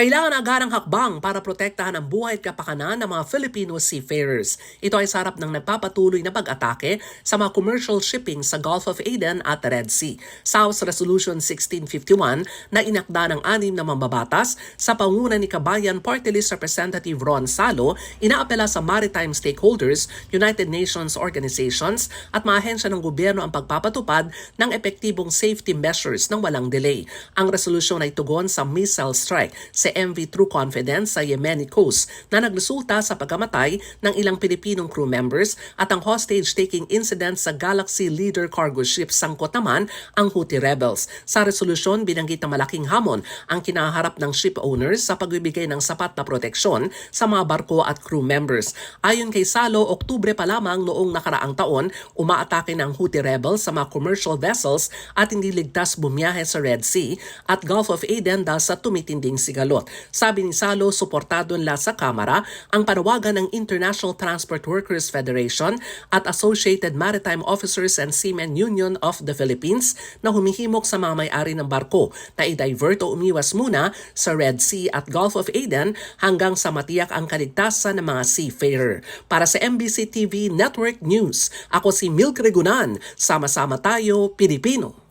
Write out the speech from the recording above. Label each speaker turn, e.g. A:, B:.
A: Kailangan agarang hakbang para protektahan ang buhay at kapakanan ng mga Filipino seafarers. Ito ay sarap ng nagpapatuloy na pag-atake sa mga commercial shipping sa Gulf of Aden at Red Sea. House Resolution 1651 na inakda ng anim na mambabatas sa panguna ni Kabayan Party List Representative Ron Salo, inaapela sa maritime stakeholders, United Nations organizations at mga ahensya ng gobyerno ang pagpapatupad ng epektibong safety measures ng walang delay. Ang resolusyon ay tugon sa missile strike sa MV True Confidence sa Yemeni coast na nagresulta sa pagkamatay ng ilang Pilipinong crew members at ang hostage-taking incident sa Galaxy Leader cargo ship sangkot naman ang Houthi rebels. Sa resolusyon, binanggit na malaking hamon ang kinaharap ng ship owners sa pagbibigay ng sapat na proteksyon sa mga barko at crew members. Ayon kay Salo, Oktubre pa lamang noong nakaraang taon, umaatake ng Houthi rebels sa mga commercial vessels at hindi ligtas bumiyahe sa Red Sea at Gulf of Aden dahil sa tumitinding sigalot. Sabi ni Salo, suportado nila sa Kamara ang panawagan ng International Transport Workers Federation at Associated Maritime Officers and Seamen Union of the Philippines na humihimok sa mga may-ari ng barko na i-divert o umiwas muna sa Red Sea at Gulf of Aden hanggang sa matiyak ang kaligtasan ng mga seafarer. Para sa MBC TV Network News, ako si Milk Regunan. Sama-sama tayo, Pilipino.